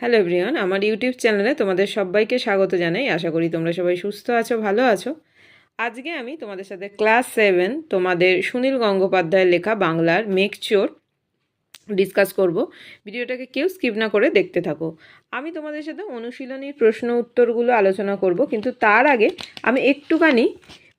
Hello everyone আমার YouTube চ্যানেলে তোমাদের সবাইকে স্বাগত জানাই। আশা করি তোমরা সবাই সুস্থ আছো, ভালো আছো। আজকে আমি তোমাদের সাথে ক্লাস সেভেন তোমাদের সুনীল গঙ্গোপাধ্যায়ের লেখা বাংলার মেকচোর ডিসকাস করব। ভিডিওটাকে কেউ স্কিপ না করে দেখতে থাকো। আমি তোমাদের সাথে অনুশীলনীর প্রশ্ন উত্তরগুলো আলোচনা করব, কিন্তু তার আগে আমি একটুখানি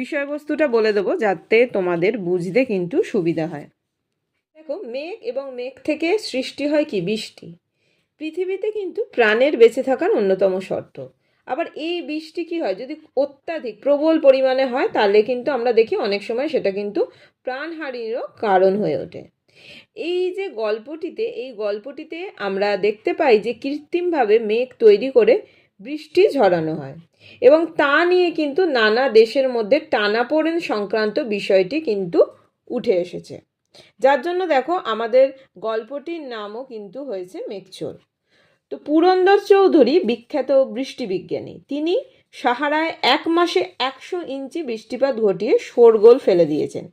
বিষয়বস্তুটা বলে দেবো যাতে তোমাদের বুঝতে কিন্তু সুবিধা হয়। দেখো, মেঘ এবং মেঘ থেকে সৃষ্টি হয় কি? বৃষ্টি। পৃথিবীতে কিন্তু প্রাণের বেঁচে থাকার অন্যতম শর্ত। আবার এই বৃষ্টি কি হয়? যদি অত্যাধিক প্রবল পরিমাণে হয়, তাহলে কিন্তু আমরা দেখি অনেক সময় সেটা কিন্তু প্রাণহানিরও কারণ হয়ে ওঠে। এই যে গল্পটিতে, এই গল্পটিতে আমরা দেখতে পাই যে কৃত্রিমভাবে মেঘ তৈরি করে বৃষ্টি ঝরানো হয় এবং তা নিয়ে কিন্তু নানা দেশের মধ্যে টানাপোড়েন সংক্রান্ত বিষয়টি কিন্তু উঠে এসেছে। যার জন্য দেখো আমাদের গল্পটির নামও কিন্তু হয়েছে মেঘচোর। তো পুরন্দর চৌধুরী বিখ্যাত বৃষ্টিবিজ্ঞানী তিনি সাহারায় এক মাসে একশো ইঞ্চি বৃষ্টিপাত ঘটিয়ে শোরগোল ফেলে দিয়েছেন।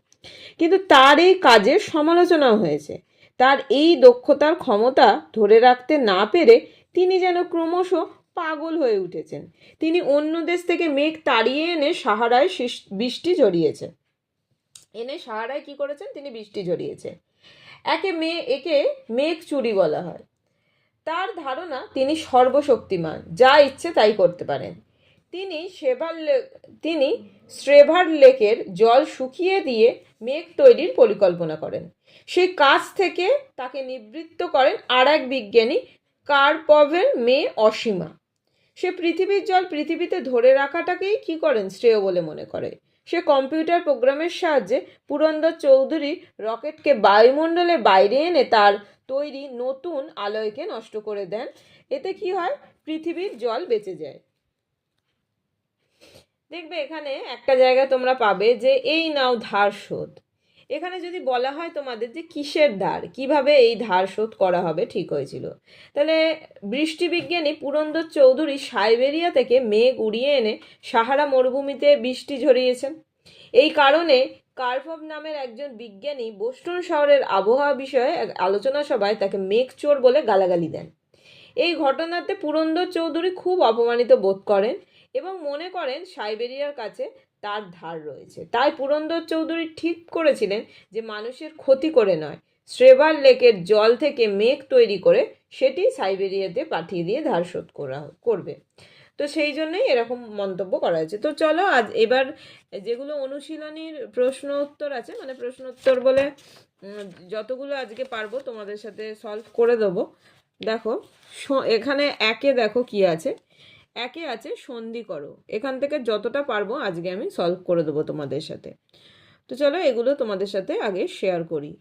কিন্তু তার এই কাজের সমালোচনাও হয়েছে। তার এই দক্ষতার ক্ষমতা ধরে রাখতে না পেরে তিনি যেন ক্রমশ পাগল হয়ে উঠেছেন। তিনি অন্য দেশ থেকে মেঘ তাড়িয়ে এনে সাহারায় বৃষ্টি ঝরিয়েছে এনে সাহারায় কি করেছেন? তিনি বৃষ্টি ঝরিয়েছে। একে মেয়ে একে মেঘ চুরি বলা হয়। তার ধারণা, তিনি সর্বশক্তিমান, যা ইচ্ছে তাই করতে পারেন। তিনি সেভার তিনি শ্রেভার লেকের জল শুকিয়ে দিয়ে মেঘ তৈরির পরিকল্পনা করেন। সেই কাজ থেকে তাকে নিবৃত্ত করেন আর এক বিজ্ঞানী, কার্পভের মেয়ে অসীমা। সে পৃথিবীর জল পৃথিবীতে ধরে রাখাটাকেই কি করেন? শ্রেয় বলে মনে করে। সে কম্পিউটার প্রোগ্রামের সাহায্যে পুরন্দর চৌধুরী রকেটকে বায়ুমণ্ডলে বাইরে এনে তার তৈরি নতুন আলয়কে নষ্ট করে দেন। এতে কি হয়? পৃথিবীর জল বেঁচে যায়। দেখবে এখানে একটা জায়গা তোমরা পাবে যে এই নাও ধার শোধ। এখানে যদি বলা হয় তোমাদের যে কিসের ধার, কীভাবে এই ধার শোধ করা হবে, ঠিক হয়েছিল। তাহলে বৃষ্টিবিজ্ঞানী পুরন্দর চৌধুরী সাইবেরিয়া থেকে মেঘ উড়িয়ে এনে সাহারা মরুভূমিতে বৃষ্টি ঝরিয়েছেন। এই কারণে কার্পভ নামের একজন বিজ্ঞানী বোস্টন শহরের আবহাওয়া বিষয়ে আলোচনা সভায় তাকে মেঘ চোর বলে গালাগালি দেন। এই ঘটনাতে পুরন্দর চৌধুরী খুব অপমানিত বোধ করেন এবং মনে করেন সাইবেরিয়ার কাছে তার ধার রয়েছে। তাই পুরন্দর চৌধুরী ঠিক করেছিলেন যে মানুষের ক্ষতি করে নয়, শ্রেবার লেকের জল থেকে মেঘ তৈরি করে সেটি সাইবেরিয়াতে পাঠিয়ে দিয়ে ধার শোধ করা করবে। তো সেই জন্যই এরকম মন্তব্য করা হয়েছে। তো চলো আজ এবার যেগুলো অনুশীলনীর প্রশ্ন উত্তর আছে মানে প্রশ্ন উত্তর বলে যতগুলো আজকে পারব তোমাদের সাথে সলভ করে দেবো। দেখো এখানে একে দেখো কি আছে। একে আছে সন্ধি করো। এখান থেকে যতটা পারব আজকে আমি সলভ করে দেবো তোমাদের সাথে। তো চলো এগুলো তোমাদের সাথে আগে শেয়ার করি।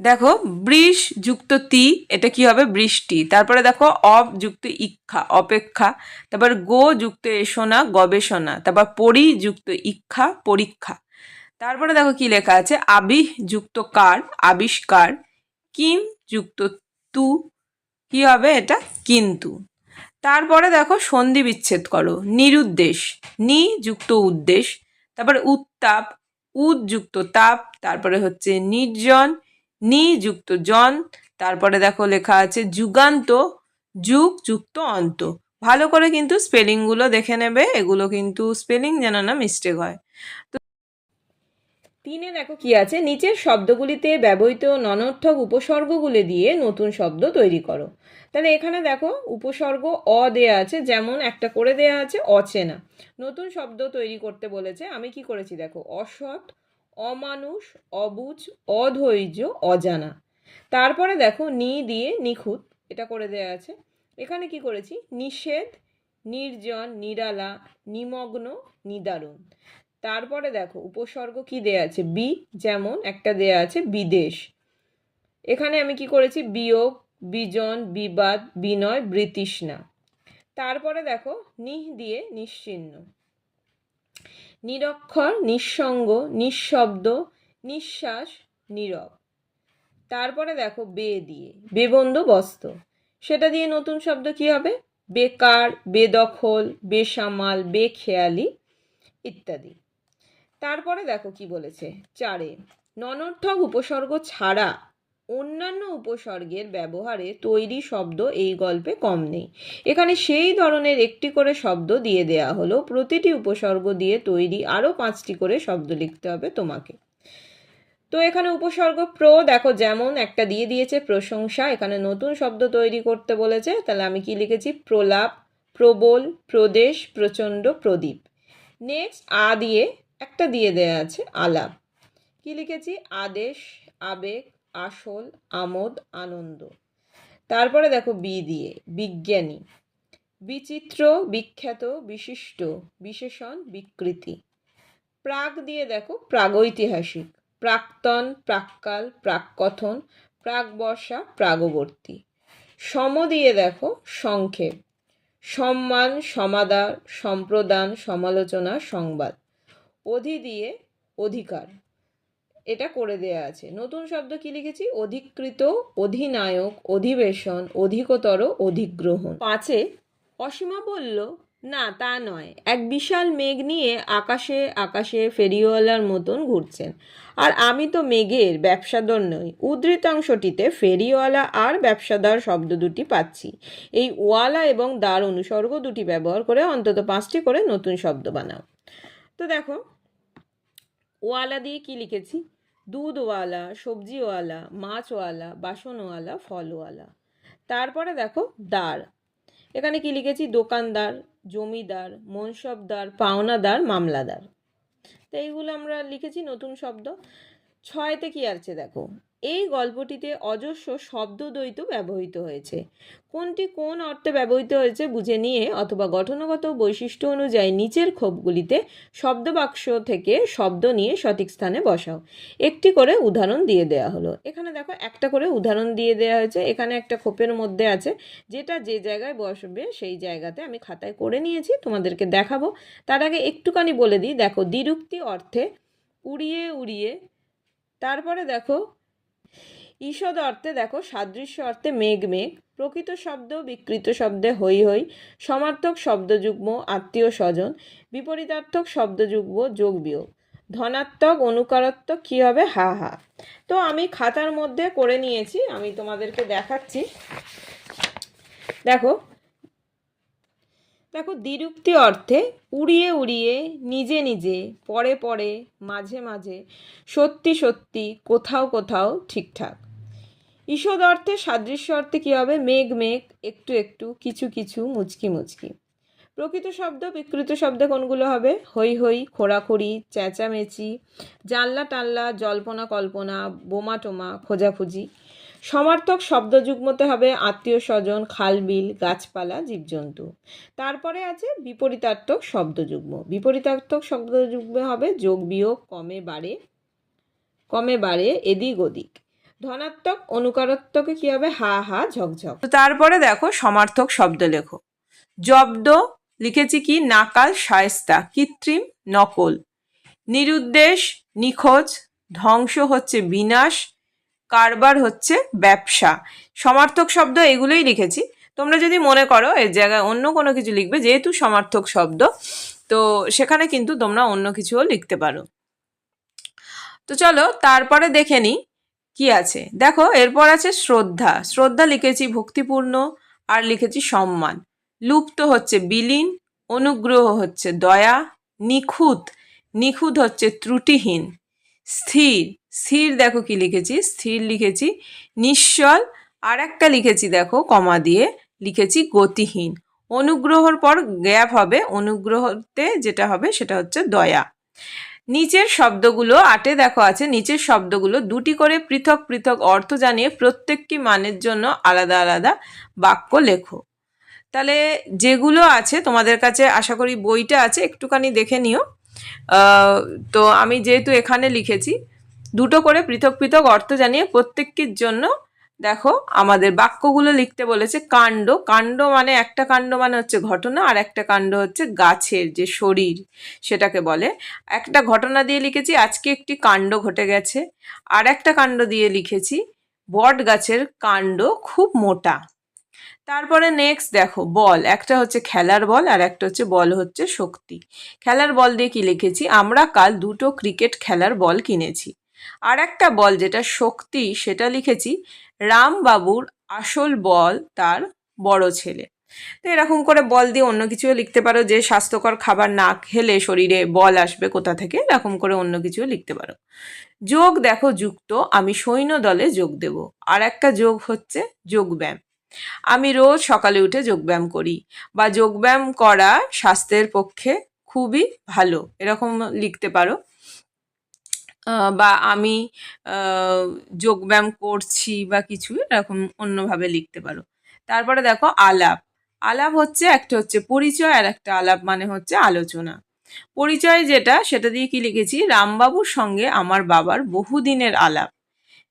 দেখো, বৃষ যুক্ত তি, এটা কি হবে? বৃষ্টি। তারপরে দেখো, অব যুক্ত ইক্ষা, অপেক্ষা। তারপর গো যুক্ত এসোনা, গবেষণা। তারপর পরি যুক্ত ইক্ষা, পরীক্ষা। তারপরে দেখো কি লেখা আছে? আবিহ যুক্ত কার? আবিষ্কার। কিম যুক্ত তু। কি হবে এটা? কিন্তু। তারপরে দেখো সন্ধি বিচ্ছেদ করো। নিরুদ্দেশ। নি যুক্ত উদ্দেশ। তারপরে উত্তাপ। উদ যুক্ত তাপ। তারপরে হচ্ছে নির্জন। নি যুক্ত জন। তারপরে দেখো লেখা আছে যুগান্ত। যুগ যুক্ত অন্ত। ভালো করে কিন্তু স্পেলিংগুলো দেখে নেবে। এগুলো কিন্তু স্পেলিং যেন না মিস্টেক হয়। তো তিনে দেখো কি আছে? নিচের শব্দগুলিতে ব্যবহৃত ননর্থক উপসর্গগুলি দিয়ে নতুন শব্দ তৈরি করো। তাহলে এখানে দেখো উপসর্গ অ দেয়া আছে, যেমন একটা করে দেয়া আছে, অচেনা। নতুন শব্দ তৈরি করতে বলেছে, আমি কি করেছি দেখো? অসৎ, অমানুষ, অবুজ, অধৈর্য, অজানা। তারপরে দেখো নি দিয়ে নিখুঁত, এটা করে দেয়া আছে। এখানে কি করেছি? নিষেধ, নির্জন, নিরালা, নিমগ্ন, নিদারুণ। তারপরে দেখো, উপসর্গ কি দেয়া আছে? বি যেমন একটা দেয়া আছে বিদেশ। এখানে আমি কি করেছি? বিয়োগ, বিজন, বিবাদ, বিনয়, বৃতৃষ্ণা। তারপরে দেখো নিহ দিয়ে নিশ্চিহ্ন নিরক্ষর, নিঃসঙ্গ, নিঃশব্দ, নিঃশ্বাস, নীরব। তারপরে দেখো, বে দিয়ে। বেবন্দোবস্ত সেটা দিয়ে নতুন শব্দ কি হবে? বেকার, বেদখল, বেসামাল, বেখেয়ালি ইত্যাদি। তারপরে দেখো কি বলেছে। চারে, ননর্থক উপসর্গ ছাড়া অন্যান্য উপসর্গের ব্যবহারে তৈরি শব্দ এই গল্পে কম নেই। এখানে সেই ধরনের একটি করে শব্দ দিয়ে দেয়া হলো। প্রতিটি উপসর্গ দিয়ে তৈরি আরও পাঁচটি করে শব্দ লিখতে হবে তোমাকে। তো এখানে উপসর্গ প্র দেখো যেমন একটা দিয়ে দিয়েছে প্রশংসা, এখানে নতুন শব্দ তৈরি করতে বলেছে। তাহলে আমি কি লিখেছি? প্রলাপ, প্রবল, প্রদেশ, প্রচণ্ড, প্রদীপ। নেক্সট আ দিয়ে একটা দিয়ে দেয়া আছে আলাপ। কি লিখেছি? আদেশ, আবেগ, আসল, আমোদ, আনন্দ। তারপরে দেখো বি দিয়ে, বিজ্ঞানী। বিচিত্র, বিখ্যাত, বিশিষ্ট, বিশেষণ, বিকৃতি। প্রাক দিয়ে দেখো প্রাগৈতিহাসিক। প্রাক্তন, প্রাক্কাল প্রাককথন প্রাকবর্ষা প্রাগবর্তী। সম দিয়ে দেখো সংক্ষেপ। সম্মান সমাদার সম্প্রদান, সমালোচনা, সংবাদ। অধি দিয়ে অধিকার। এটা করে দেয়া আছে। নতুন শব্দ কি লিখেছি? অধিকৃত, অধিনায়ক, অধিবেশন, অধিকতর, অধিগ্রহণ। পাঁচে, অসীমা বলল, না, তা নয়। এক বিশাল মেঘ নিয়ে আকাশে আকাশে ফেরিওয়ালার মতন ঘুরছেন। আর আমি তো মেঘের ব্যবসাদর নই। উদ্ধৃতাংশটিতে ফেরিওয়ালা আর ব্যবসাদার শব্দ দুটি পাচ্ছি। এই ওয়ালা এবং দার অনুসর্গ দুটি ব্যবহার করে অন্তত পাঁচটি করে নতুন শব্দ বানাও। তো দেখো ওয়ালা দিয়ে কি লিখেছি? দুধওয়ালা, সবজিওয়ালা, মাছওয়ালা, বাসনওয়ালা, ফলওয়ালা। তারপরে দেখো, দার। এখানে কি লিখেছি? দোকানদার, জমিদার, মনসবদার, পাওনাদার, মামলাদার। তো এইগুলো আমরা লিখেছি নতুন শব্দ। ছয়তে কি আছে দেখো? এই গল্পটিতে অজস্র শব্দদ্বৈত ব্যবহৃত হয়েছে। কোনটি কোন অর্থে ব্যবহৃত হয়েছে বুঝে নিয়ে অথবা গঠনগত বৈশিষ্ট্য অনুযায়ী নিচের ক্ষোভগুলিতে শব্দবাক্স থেকে শব্দ নিয়ে সঠিক স্থানে বসাও। একটি করে উদাহরণ দিয়ে দেওয়া হলো। এখানে দেখো, একটা করে উদাহরণ দিয়ে দেওয়া হয়েছে। এখানে একটা খোপের মধ্যে আছে, যেটা যে জায়গায় বসবে সেই জায়গাতে আমি খাতায় করে নিয়েছি, তোমাদেরকে দেখাবো। তার আগে একটুখানি বলে দিই। দেখো, দ্বিরুক্তি অর্থে উড়িয়ে উড়িয়ে, তারপরে দেখো ঈষদ অর্থে দেখো, সাদৃশ্য অর্থে মেঘ মেঘ। প্রকৃত শব্দ, বিকৃত শব্দে হই হই সমার্থক শব্দযুগ্ম, আত্মীয় স্বজন। বিপরীতার্থক শব্দযুগ্ম, যোগ, বিয়োগ। ধনাত্মক অনুকারাত্মক কী হবে? হা হা। তো আমি খাতার মধ্যে করে নিয়েছি, আমি তোমাদেরকে দেখাচ্ছি। দেখো দেখো, দ্বিরুক্তি অর্থে উড়িয়ে উড়িয়ে, নিজে নিজে, পরে পরে, মাঝে মাঝে, সত্যি সত্যি, কোথাও কোথাও ঠিকঠাক। ঈষদ অর্থে সাদৃশ্য অর্থে কী হবে? মেঘ মেঘ, একটু একটু, কিছু কিছু, মুচকি মুচকি। প্রকৃত শব্দ, বিকৃত শব্দে কোনগুলো হবে? হই হই খোড়াখড়ি, চেঁচামেচি, জানলা টানলা, জল্পনা কল্পনা, বোমা টোমা, খোঁজাখুঁজি। সমার্থক শব্দ শব্দযুগ্মতে হবে আত্মীয় স্বজন খালবিল গাছপালা, জীবজন্তু। তারপরে আছে বিপরীতার্থক শব্দযুগ্ম বিপরীতার্থক শব্দযুগ্ম হবে যোগ, বিয়োগ, কমে, বাড়ে কমে, বাড়ে, এদিক, ওদিক। ধনাত্মক অনুকারাত্মকে কি হবে? হা হা ঝকঝক তারপরে দেখো সমার্থক শব্দ লেখো। জব্দ লিখেছি কি? নাকাল, শায়েস্তা, কৃত্রিম, নকল। নিরুদ্দেশ, নিখোঁজ, ধ্বংস হচ্ছে বিনাশ কারবার হচ্ছে ব্যবসা। সমার্থক শব্দ এগুলোই লিখেছি। তোমরা যদি মনে করো এর জায়গায় অন্য কোনো কিছু লিখবে, যেহেতু সমার্থক শব্দ, তো সেখানে কিন্তু তোমরা অন্য কিছুও লিখতে পারো। তো চলো তারপরে দেখে নিই কি আছে। দেখো, এরপর আছে শ্রদ্ধা। শ্রদ্ধা লিখেছি ভক্তিপূর্ণ আর লিখেছি সম্মান। লুপ্ত হচ্ছে বিলীন, অনুগ্রহ হচ্ছে দয়া, নিখুঁত। নিখুঁত হচ্ছে ত্রুটিহীন। স্থির। স্থির দেখো কি লিখেছি? স্থির লিখেছি নিশ্চল আর একটা লিখেছি দেখো, কমা দিয়ে। লিখেছি গতিহীন। অনুগ্রহর পর গ্যাপ হবে। অনুগ্রহতে যেটা হবে সেটা হচ্ছে দয়া। নিচের শব্দগুলো আটে দেখো আছে। নিচের শব্দগুলো দুটি করে পৃথক পৃথক অর্থ জানিয়ে প্রত্যেকটি মানের জন্য আলাদা আলাদা বাক্য লেখো। তাহলে যেগুলো আছে তোমাদের কাছে আশা করি বইটা আছে, একটুখানি দেখে নিও। তো আমি যেহেতু এখানে লিখেছি দুটো করে পৃথক পৃথক অর্থ জানিয়ে প্রত্যেকটির জন্য দেখো আমাদের বাক্যগুলো লিখতে বলেছে কাণ্ড। কাণ্ড মানে একটা কাণ্ড মানে হচ্ছে ঘটনা আর একটা কাণ্ড হচ্ছে গাছের যে শরীর সেটাকে বলে। একটা ঘটনা দিয়ে লিখেছি, আজকে একটি কাণ্ড ঘটে গেছে। আর একটা কাণ্ড দিয়ে লিখেছি, বট গাছের কাণ্ড খুব মোটা। তারপরে নেক্সট দেখো, বল। একটা হচ্ছে খেলার বল আর একটা হচ্ছে বল হচ্ছে শক্তি। খেলার বল দিয়ে কি লিখেছি, আমরা কাল দুটো ক্রিকেট খেলার বল কিনেছি। আর একটা বল যেটা শক্তি, সেটা লিখেছি, রামবাবুর আসল বল তার বড় ছেলে। তো এরকম করে বল দিয়ে অন্য কিছুও লিখতে পারো, যে স্বাস্থ্যকর খাবার না খেলে শরীরে বল আসবে কোথা থেকে, এরকম করে অন্য কিছুও লিখতে পারো। যোগ দেখো যুক্ত, আমি সৈন্য দলে যোগ দেব। আর একটা যোগ হচ্ছে যোগব্যায়াম। আমি রোজ সকালে উঠে যোগব্যায়াম করি বা যোগব্যায়াম করা স্বাস্থ্যের পক্ষে খুবই ভালো, এরকম লিখতে পারো। বা আমি যোগব্যায়াম করছি বা কিছু এরকম অন্যভাবে লিখতে পারো। তারপরে দেখো আলাপ। আলাপ হচ্ছে একটা হচ্ছে পরিচয় আর একটা আলাপ মানে হচ্ছে আলোচনা। পরিচয় যেটা, সেটা দিয়ে কি লিখেছি? রামবাবুর সঙ্গে আমার বাবার বহুদিনের আলাপ।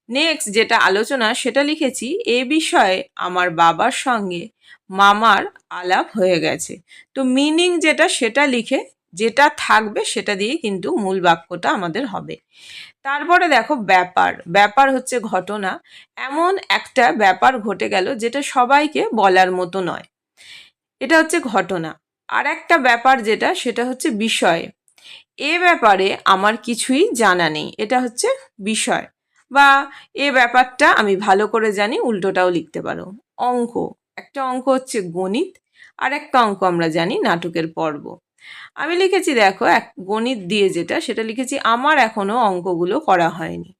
নেক্সট যেটা আলোচনা, সেটা লিখেছি, এ বিষয়ে আমার বাবার সঙ্গে মামার আলাপ হয়ে গেছে। তো মিনিং যেটা, সেটা লিখে যেটা থাকবে সেটা দিয়ে কিন্তু মূল বাক্যটা আমাদের হবে। তারপরে দেখো ব্যাপার। ব্যাপার হচ্ছে ঘটনা। এমন একটা ব্যাপার ঘটে গেল যেটা সবাইকে বলার মতো নয়। এটা হচ্ছে ঘটনা। আর একটা ব্যাপার যেটা, সেটা হচ্ছে বিষয়। এ ব্যাপারে আমার কিছুই জানা নেই। এটা হচ্ছে বিষয়। বা এ ব্যাপারটা আমি ভালো করে জানি, উল্টোটাও লিখতে পারো। অঙ্ক। একটা অঙ্ক হচ্ছে গণিত। আর একটা অঙ্ক আমরা জানি নাটকের পর্ব। আমি লিখেছি, দেখো, এক গণিত দিয়ে যেটা, সেটা লিখেছি, আমার এখনও অঙ্কগুলো করা হয়নি।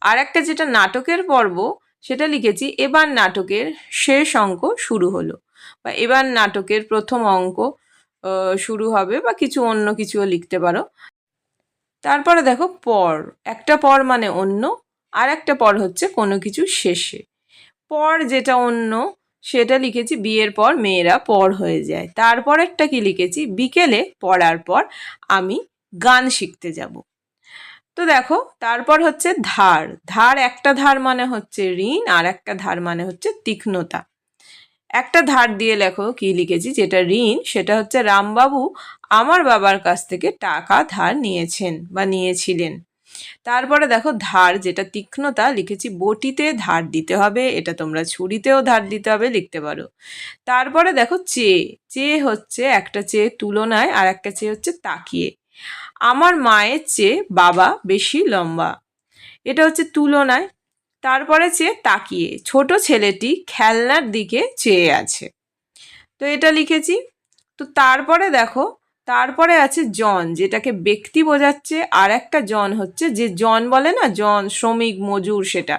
আর একটা যেটা নাটকের পর্ব, সেটা লিখেছি, এবার নাটকের শেষ অঙ্ক শুরু হলো। বা এবার নাটকের প্রথম অঙ্ক শুরু হবে, বা কিছু অন্য কিছুও লিখতে পারো। তারপরে দেখো, পর, একটা পর মানে অন্য আর একটা পর হচ্ছে কোনো কিছু শেষে। পর যেটা অন্য সেটা লিখেছি বিয়ের পর মেয়েরা পর হয়ে যায়। তারপর একটা কি লিখেছি? বিকেলে পড়ার পর আমি গান শিখতে যাব। তো দেখো, তারপর হচ্ছে ধার। ধার একটা ধার মানে হচ্ছে ঋণ, আর একটা ধার মানে হচ্ছে তীক্ষ্ণতা। একটা ধার দিয়ে লেখো কি লিখেছি? যেটা ঋণ, সেটা হচ্ছে রামবাবু আমার বাবার কাছ থেকে টাকা ধার নিয়েছেন বা নিয়েছিলেন। তারপরে দেখো ধার, যেটা তীক্ষ্ণতা, লিখেছি বটিতে ধার দিতে হবে, এটা তোমরা ছুরিতেও ধার দিতে হবে, লিখতে পারো। তারপরে দেখো চেয়ে চেয়ে হচ্ছে একটা চেয়ে তুলনায় আর একটা চেয়ে হচ্ছে তাকিয়ে। আমার মায়ের চেয়ে বাবা বেশি লম্বা, এটা হচ্ছে তুলনায়। তারপরে চেয়ে তাকিয়ে, ছোট ছেলেটি খেলনার দিকে চেয়ে আছে। তো এটা লিখেছি। তো তারপরে দেখো তারপরে আছে জন, যেটাকে ব্যক্তি বোঝাচ্ছে, আর একটা জন হচ্ছে যে জন বলে না, জন, শ্রমিক, মজুর সেটা।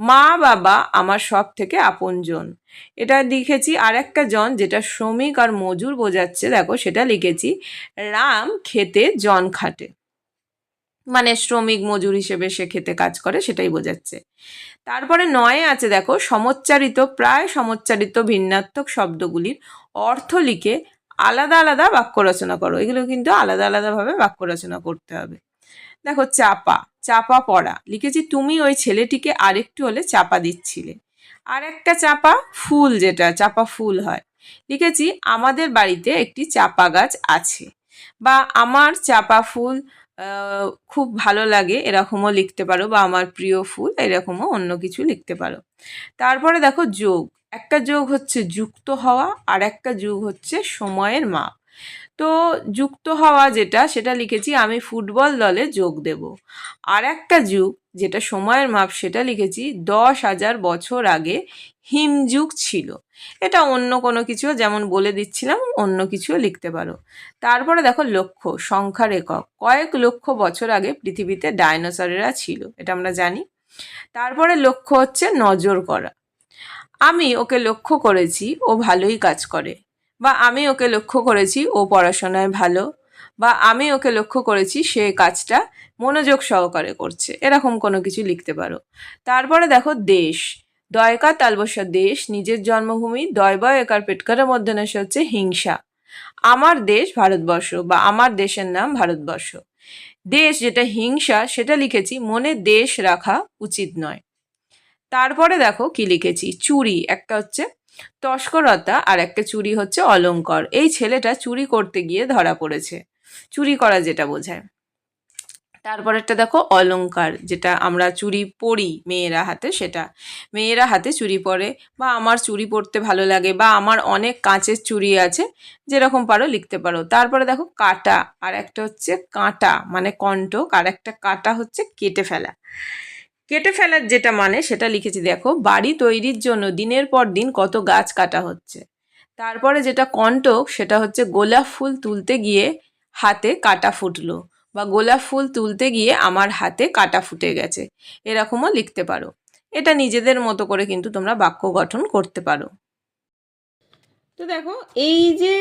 মা, বাবা আমার সব থেকে আপনজন। এটা লিখেছি আর একটা জন যেটা শ্রমিক আর মজুর বোঝাচ্ছে, দেখো সেটা লিখেছি, রাম খেতে জন খাটে। মানে শ্রমিক, মজুর হিসেবে সে খেতে কাজ করে, সেটাই বোঝাচ্ছে। তারপরে নয়ে আছে দেখো, সমচ্চারিত, প্রায় সমচ্চারিত ভিন্নাত্মক শব্দগুলির অর্থ লিখে আলাদা আলাদা বাক্য রচনা করো। এগুলো কিন্তু আলাদা আলাদাভাবে বাক্য রচনা করতে হবে। দেখো, চাপা চাপা পড়া। লিখেছি, তুমি ওই ছেলেটিকে আরেকটু হলে চাপা দিচ্ছিলে। আর একটা চাপা, ফুল যেটা, চাপা ফুল হয়। লিখেছি, আমাদের বাড়িতে একটি চাপা গাছ আছে। বা, আমার চাপা ফুল খুব ভালো লাগে, এরকমও লিখতে পারো। বা, আমার প্রিয় ফুল, এরকমও অন্য কিছু লিখতে পারো। তারপরে দেখো, যোগ। একটা যোগ হচ্ছে যুক্ত হওয়া আর একটা যোগ হচ্ছে সময়ের মাপ। তো যুক্ত হওয়া যেটা, সেটা লিখেছি আমি ফুটবল দলে যোগ দেব। আর একটা যুগ যেটা সময়ের মাপ, সেটা লিখেছি দশ হাজার বছর আগে হিমযুগ ছিল। এটা অন্য কোনো কিছু যেমন বলে দিচ্ছিলাম, অন্য কিছুও লিখতে পারো। তারপরে দেখো লক্ষ্য, সংখ্যার একক। কয়েক লক্ষ বছর আগে পৃথিবীতে ডাইনোসরেরা ছিল, এটা আমরা জানি। তারপরে লক্ষ্য হচ্ছে নজর করা। আমি ওকে লক্ষ্য করেছি ও ভালোই কাজ করে। বা আমি ওকে লক্ষ্য করেছি ও পড়াশোনায় ভালো। বা আমি ওকে লক্ষ্য করেছি সে কাজটা মনোযোগ সহকারে করছে। এরকম কোনো কিছু লিখতে পারো। তারপরে দেখো দেশ। দয়কার তালবসা দেশ, নিজের জন্মভূমি, দয়বয় একার পেটকারের মধ্যে নেশে হচ্ছে হিংসা। আমার দেশ ভারতবর্ষ বা আমার দেশের নাম ভারতবর্ষ। দেশ যেটা হিংসা, সেটা লিখেছি মনে দেশ রাখা উচিত নয়। তারপরে দেখো কি লিখেছি? চুরি একটা হচ্ছে তস্করতা আর একটা চুরি হচ্ছে অলংকর এই ছেলেটা চুরি করতে গিয়ে ধরা পড়েছে। চুরি করা যেটা বোঝায়। তারপরেরটা দেখো, অলঙ্কার, যেটা আমরা চুড়ি পরি মেয়েরা হাতে, সেটা। মেয়েরা হাতে চুড়ি পরে, বা আমার চুড়ি পরতে ভালো লাগে, বা আমার অনেক কাঁচের চুড়ি আছে, যেরকম পারো লিখতে পারো। তারপরে দেখো, কাটা, আর একটা হচ্ছে কাঁটা মানে কণ্টক, আর একটা কাটা হচ্ছে কেটে ফেলা। কেটে ফেলার যেটা মানে সেটা লিখেছি, দেখো, বাড়ি তৈরির জন্য দিনের পর দিন কত গাছ কাটা হচ্ছে। তারপরে যেটা কণ্টক সেটা হচ্ছে গোলাপ ফুল তুলতে গিয়ে হাতে কাটা ফুটলো বা গোলাপ ফুল তুলতে গিয়ে আমার হাতে কাটা ফুটে গেছে। এরকমও লিখতে পারো। এটা নিজেদের মতো করে কিন্তু তোমরা বাক্য গঠন করতে পারো। তো দেখো, এই যে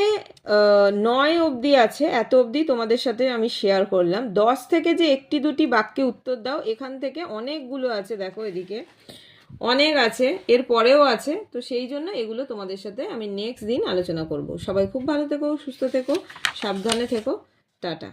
নয় অবধি আছে, এত অবধি তোমাদের সাথে আমি শেয়ার করলাম। দশ থেকে যে একটি দুটি বাক্যে উত্তর দাও, এখান থেকে অনেকগুলো আছে, দেখো এদিকে। অনেক আছে, এর পরেও আছে, তো সেই জন্য এগুলো তোমাদের সাথে আমি নেক্সট দিন আলোচনা করব। সবাই খুব ভালো থেকো, সুস্থ থেকো, সাবধানে থেকো, টাটা।